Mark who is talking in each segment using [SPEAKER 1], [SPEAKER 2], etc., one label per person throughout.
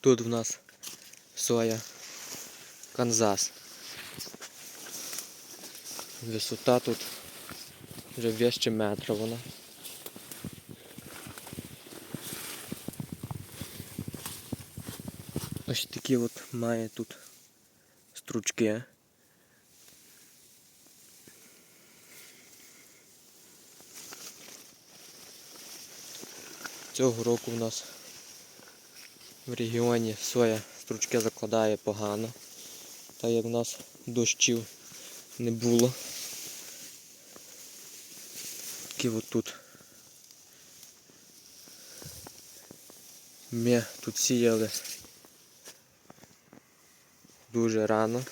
[SPEAKER 1] Тут в нас соя Канзас. Висота тут вже вище метра вона. Ось такі от має тут стручки. Цього року в нас в регіоні соя стручки закладає погано. Та як в нас дощів не було. Такі от тут. Ми тут сіяли дуже рано.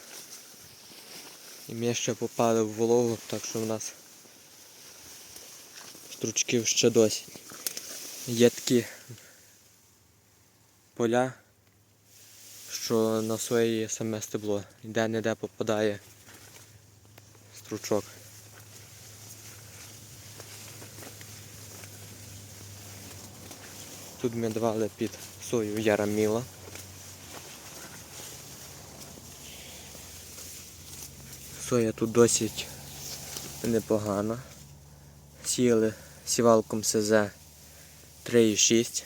[SPEAKER 1] І ми ще попали в вологу, так що в нас стручків ще досить. Є такі поля, що на сої саме стебло. Де-не-де попадає стручок. Тут ми давали під сою яраміла. Соя тут досить непогана. Сіяли сівалком СЗ 3,6.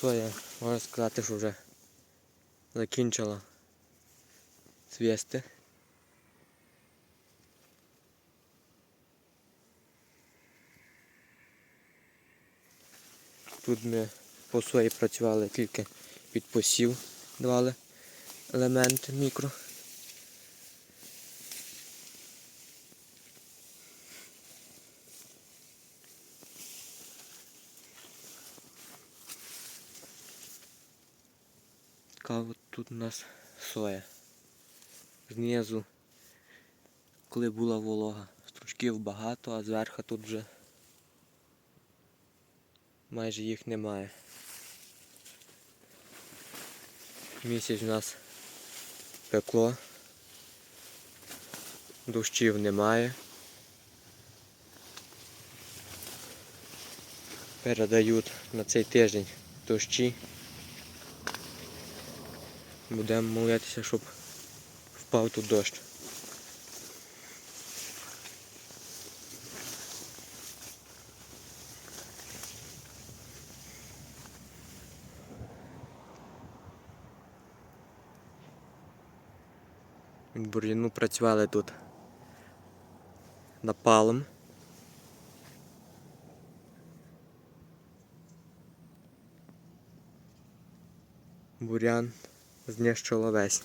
[SPEAKER 1] Соя, можна сказати, що вже закінчила цвісти. Тут ми по сої працювали тільки під посів, давали елементи мікро. Така от тут у нас соя. Знизу, коли була волога, стручків багато, а зверху тут вже майже їх немає. Місяць у нас пекло, дощів немає. Передають на цей тиждень дощі. Будемо молитися, щоб впав тут дощ. Бур'яну працювали тут напалом. Бурян знищило весь.